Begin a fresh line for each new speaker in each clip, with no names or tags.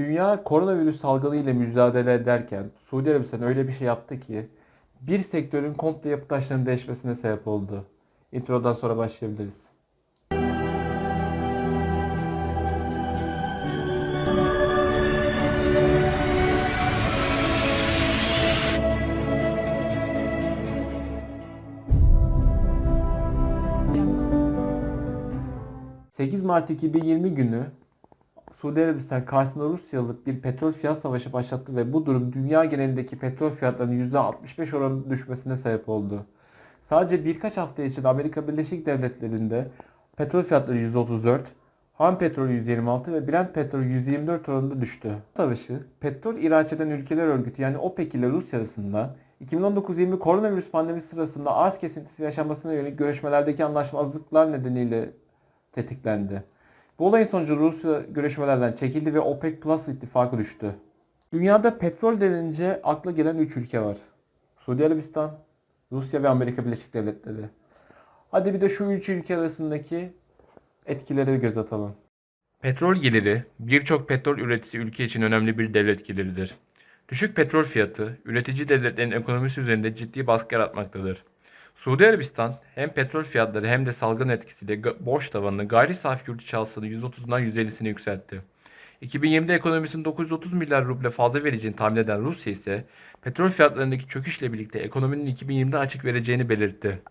Dünya koronavirüs salgını ile mücadele ederken Suudi Arabistan öyle bir şey yaptı ki bir sektörün komple yapı taşlarının değişmesine sebep oldu. Introdan sonra başlayabiliriz. ...8 Mart 2020 günü Suudi Arabistan karşısında Rusyalı bir petrol fiyat savaşı başlattı ve bu durum dünya genelindeki petrol fiyatlarının %65 oranında düşmesine sebep oldu. Sadece birkaç hafta içinde Amerika Birleşik Devletleri'nde petrol fiyatları %34, ham petrol 126 ve Brent petrol 124 oranında düştü. Savaşı, petrol ihraç eden ülkeler örgütü yani OPEC ile Rusya arasında 2019-20 koronavirüs pandemisi sırasında arz kesintisi yaşanmasına yönelik görüşmelerdeki anlaşmazlıklar nedeniyle tetiklendi. Bu olayın sonucu Rusya görüşmelerden çekildi ve OPEC Plus ittifakı düştü. Dünyada petrol denince akla gelen 3 ülke var. Suudi Arabistan, Rusya ve Amerika Birleşik Devletleri. Hadi bir de şu üç ülke arasındaki etkileri göz atalım.
Petrol geliri birçok petrol üreticisi ülke için önemli bir devlet geliridir. Düşük petrol fiyatı üretici devletlerin ekonomisi üzerinde ciddi baskı yaratmaktadır. Suudi Arabistan hem petrol fiyatları hem de salgın etkisiyle borç tavanını gayri safi yurt içi hasılanın %30'undan %50'sine yükseltti. 2020'de ekonomisinin 930 milyar ruble fazla vereceğini tahmin eden Rusya ise petrol fiyatlarındaki çöküşle birlikte ekonominin 2020'de açık vereceğini belirtti.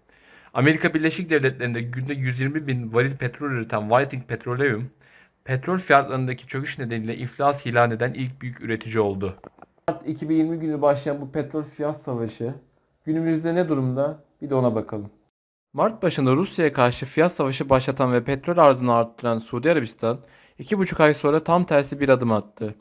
Amerika Birleşik Devletleri'nde günde 120 bin varil petrol üreten Whiting Petroleum, petrol fiyatlarındaki çöküş nedeniyle iflas ilan eden ilk büyük üretici oldu.
Mart 2020 günü başlayan bu petrol fiyat savaşı günümüzde ne durumda? Bir de ona bakalım.
Mart başında Rusya'ya karşı fiyat savaşı başlatan ve petrol arzını arttıran Suudi Arabistan, 2,5 ay sonra tam tersi bir adım attı.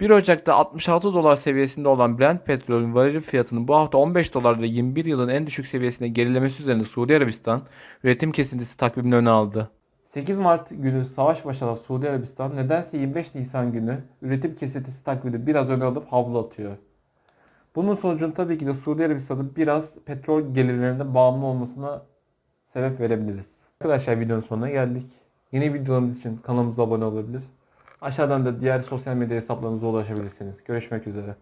1 Ocak'ta 66 dolar seviyesinde olan Brent petrolün varil fiyatının bu hafta 15 dolarla 21 yılın en düşük seviyesine gerilemesi üzerine Suudi Arabistan, üretim kesintisi takvimini öne aldı.
8 Mart günü savaş başlayan Suudi Arabistan nedense 25 Nisan günü üretim kesintisi takvimini biraz öne alıp havlu atıyor. Bunun sonucunu tabii ki de Suudi Arabistan'ın biraz petrol gelirlerine bağımlı olmasına sebep verebiliriz. Arkadaşlar videonun sonuna geldik. Yeni videolarımız için kanalımıza abone olabilir. Aşağıdan da diğer sosyal medya hesaplarımıza ulaşabilirsiniz. Görüşmek üzere.